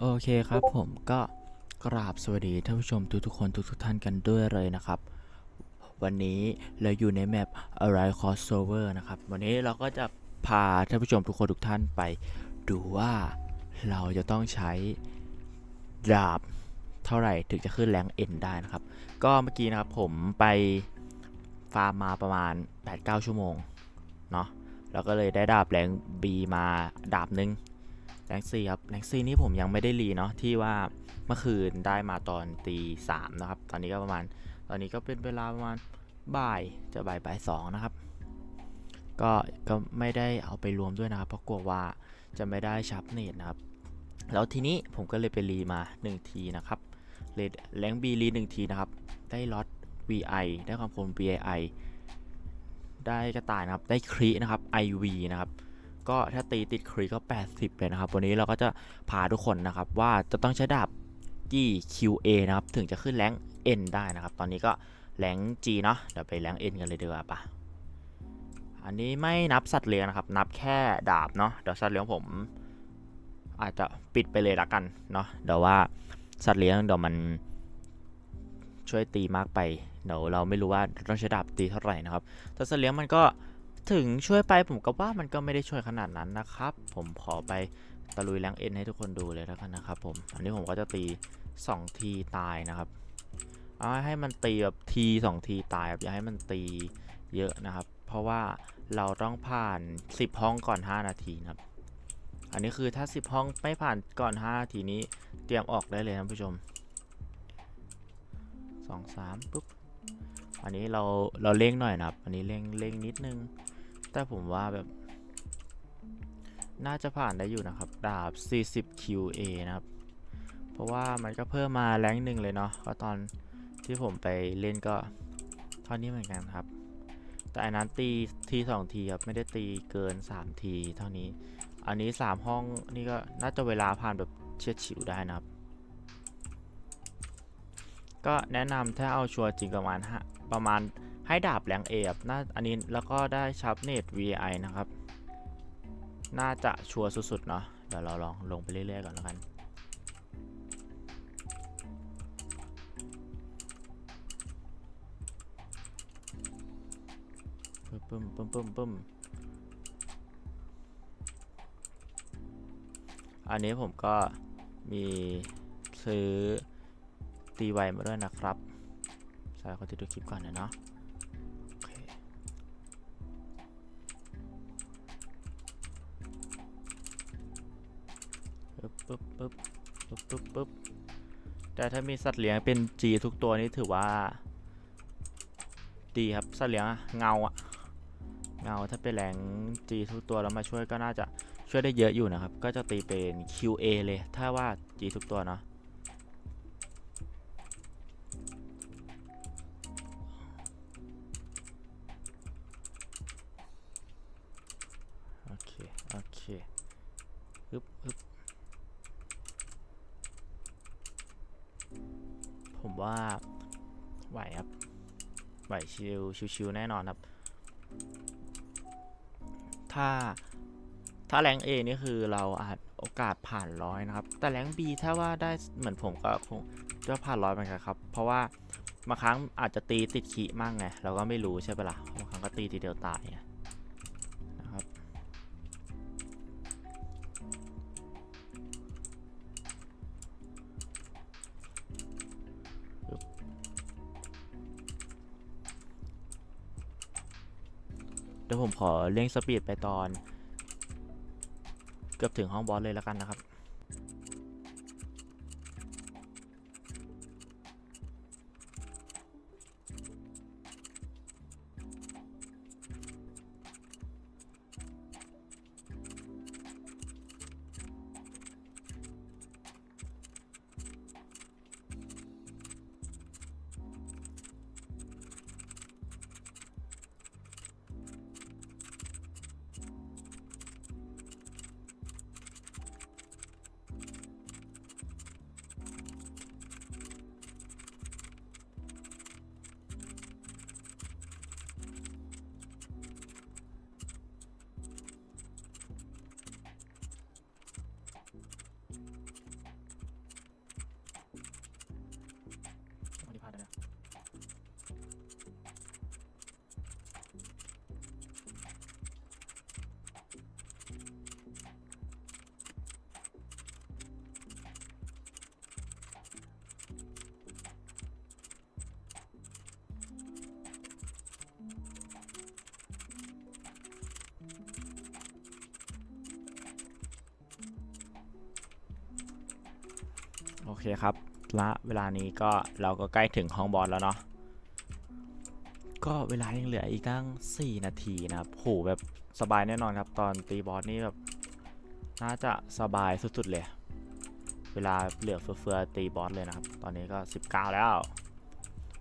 โอเคครับผมก็กราบสวัสดีท่านผู้ชมทุกๆคนทุกๆท่านกันด้วยเลยนะครับ วันนี้เราอยู่ในแมป Arise Crossover นะครับ วันนี้เราก็จะพาท่านผู้ชมทุกคนทุกท่านไป ดูว่าเราจะต้องใช้ดาบเท่าไหร่ถึงจะขึ้นแรงเอ็นได้นะครับ ก็เมื่อกี้นะครับผมไปฟาร์มมาประมาณ 8-9 ชั่วโมงเนาะแล้วก็เลยได้ดาบแรง B มาดาบหนึง แรงซีครับแรงซีนี่ผมยังไม่ได้รีเนาะที่ว่าเมื่อคืนได้มาตอนตีสามนะครับ ตอนนี้ก็ประมาณ ตอนนี้ก็เป็นเวลาประมาณบ่ายจะบ่ายบ่ายสองนะครับ ก็ก็ไม่ได้เอาไปรวมด้วยนะครับ เพราะกลัวว่าจะไม่ได้ชับเนตนะครับ แล้วทีนี้ผมก็เลยไปรีมา 1 ทีนะครับเลดแรงบีรีหนึ่งทีนะครับ ได้ล็อต VI ได้ความคม VI ได้กระต่ายนะครับ ได้ครีนะครับ IV นะครับ ก็ถ้าตีติดครีก็ 80เลยนะครับ วันนี้เราก็จะพาทุกคนนะครับว่าจะต้องใช้ดาบ G QA นะครับ ถึงจะขึ้นแรง N ได้นะครับ ตอนนี้ก็แรง G เนาะเดี๋ยวไปแรง N กันเลยดีกว่าปะอันนี้ไม่นับสัตว์เลี้ยงนะครับ นับแค่ดาบเนาะเดี๋ยวสัตว์เลี้ยงผม อาจจะปิดไปเลยละกันเนาะเดี๋ยวว่าสัตว์เลี้ยงเดี๋ยวมันช่วยตีมากไปเดี๋ยวเราไม่รู้ว่าต้องใช้ดาบตีเท่าไหร่นะครับแต่สัตว์เลี้ยงมันก็ ถึงช่วยไปผมก็ว่ามันก็ไม่ได้ช่วยขนาดนั้นนะครับ ผมขอไปตะลุยแรงเอ็นให้ทุกคนดูเลยแล้วกันนะครับผม อันนี้ผมก็จะตี 2 ทีตายนะครับ เอาให้มันตีแบบที2ทีตายครับอย่าให้มันตีเยอะนะครับ เพราะว่าเราต้องผ่าน 10 ห้องก่อน 5 นาทีนะครับ อันนี้คือถ้า 10 ห้องไม่ผ่านก่อน 5 นาทีนี้เตรียมออกได้เลยนะผู้ชม 2 3ปุ๊บ อันนี้เราเราเร่งหน่อยนะครับ อันนี้เร่งเร่งนิดนึง แต่ผมว่าแบบ น่าจะผ่านได้อยู่นะครับ ดาบ 40 QA นะครับ เพราะว่ามันก็เพิ่มมาแรงหนึ่งเลยเนาะก็ตอนที่ผมไปเล่นก็เท่านี้เหมือนกันครับ แต่อันนั้นตีทีสองทีครับ ไม่ได้ตีเกิน 3 ทีเท่านี้ อันนี้ 3 ห้องนี่ก็น่าจะเวลาผ่านแบบเฉียดฉิวได้นะครับ ก็แนะนำถ้าเอาชัวร์จริงประมาณประมาณ ให้ดาบแรงเอครับน่าอันนี้แล้วก็ได้ชับเนต VI นะครับ น่าจะชัวร์สุดๆเนาะเดี๋ยวเราลองลงไปเรื่อยๆก่อนแล้วกันปึ้มปึ้มปึ้มปึ้มอันนี้ผมก็มีซื้อตีไวมาด้วยนะครับใช่เขาจะดูคลิปก่อนนะเนาะ ปึ๊บปึ๊บปึ๊บปึ๊บปึ๊บแต่ถ้ามีสัตว์เลี้ยงเป็น G ทุกตัวนี่ถือว่า ดีครับสัตว์เลี้ยงเงาอะเงาถ้าเป็นแรง G ทุกตัวแล้วมาช่วยก็น่าจะช่วยได้เยอะอยู่นะครับ ก็จะตีเป็น QA เลย ถ้าว่า G ทุกตัวเนาะโอเค โอเคฮึบฮึบ ผมว่าไหวครับไหวชิวชิวๆแน่นอนครับ ถ้าถ้าแรง A นี่คือเราอาจโอกาสผ่านร้อยนะครับ แต่แรง B ถ้าว่าได้เหมือนผมก็คงจะผ่านร้อยเหมือนกันครับ เพราะว่าบางครั้งอาจจะตีติดขีมากไงเราก็ไม่รู้ใช่ปะล่ะบางครั้งก็ตีทีเดียวตาย เดี๋ยวผมขอเร่งสปีดไปตอน เกือบถึงห้องบอสเลยแล้วกันนะครับ โอเคครับละเวลานี้ก็เราก็ใกล้ถึงห้องบอสแล้วเนาะก็เวลายังเหลืออีกตั้ง 4 นาทีนะครับโหแบบสบายแน่นอนครับ ตอนตีบอสนี่แบบน่าจะสบายสุดๆเลย เวลาเหลือเฟือๆตีบอสเลยนะครับ ตอนนี้ก็ 19 แล้ว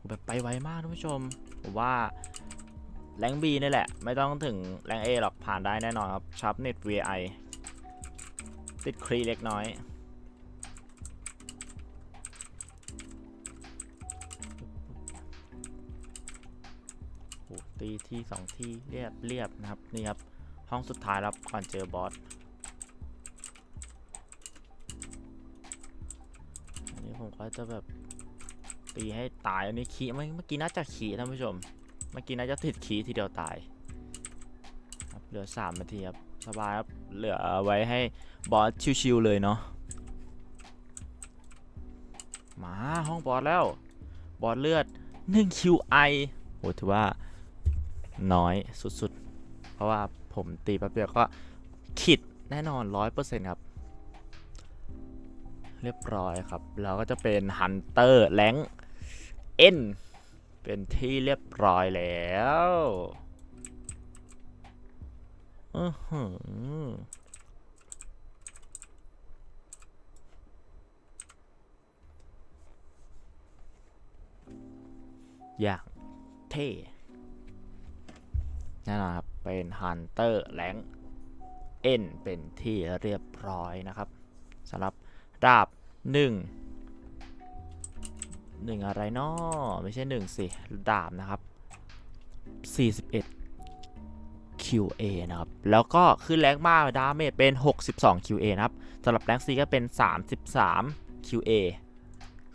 แบบไปไวมากท่านผู้ชม ผมว่าแรงบีนี่แหละ ไม่ต้องถึงแรงเอหรอกผ่านได้แน่นอนครับชับเน็ต VI ติดครีเล็กน้อย ตีที่สองที่เรียบเรียบนะครับนี่ครับห้องสุดท้ายแล้วก่อนเจอบอสอันนี้ผมก็จะแบบตีให้ตายอันนี้ขีเมื่อเมื่อกี้น่าจะขีท่านผู้ชม เมื่อกี้น่าจะติดขีทีเดียวตายครับเหลือ3นาทีครับสบายครับเหลือไว้ให้บอสชิวๆเลยเนาะมาห้องบอสแล้วบอสเลือด1 QI โหถือว่า น้อยสุดๆ เพราะว่าผมตีแป๊บเดียวก็ขิดแน่นอน 100%ครับ เรียบร้อยครับ เราก็จะเป็นฮันเตอร์แรงเอ็นเป็นที่เรียบร้อยแล้วอือหืออย่างเท่ แน่นอนครับ เป็นฮันเตอร์แรงเอ็นเป็นที่เรียบร้อยนะครับสำหรับดาบ1 1 อะไรนาะไม่ใช่ 1 สิ ดาบนะครับ 41 QA นะครับ แล้วก็ขึ้นแรงมากดาเมจเป็น 62 QA นะครับสำหรับแรง C ก็เป็น 33 QA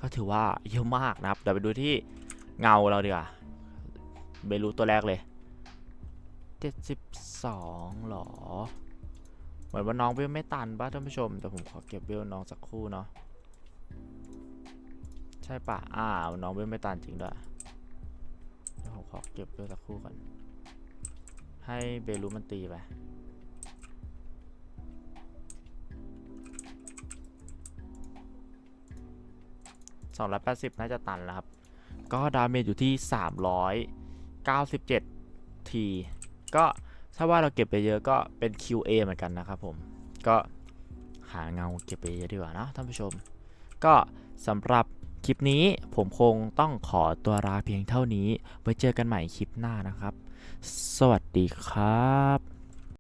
ก็ถือว่าเยอะมากนะครับ เดี๋ยวไปดูที่เงาเราดีกว่าเบรูตัวแรกเลย 72หรอ เหมือนว่าน้องเวลไม่ตันป่ะท่านผู้ชม แต่ผมขอเก็บเวลน้องสักครู่เนาะ ใช่ป่ะอ้าวน้องเวลไม่ตันจริงด้วยเดี๋ยวผมขอเก็บเวลสักครู่ก่อน ให้เบลูมันตีไป280 น่าจะตันแล้วครับ ก็ดาเมจอยู่ที่ 397 ที ก็ถ้าว่าเราเก็บไปเยอะก็เป็น QA เหมือนกันนะครับผม ก็หาเงาเก็บไปเยอะดีกว่านะท่านผู้ชม ก็สำหรับคลิปนี้ผมคงต้องขอตัวลาเพียงเท่านี้ ไว้เจอกันใหม่คลิปหน้านะครับ สวัสดีครับ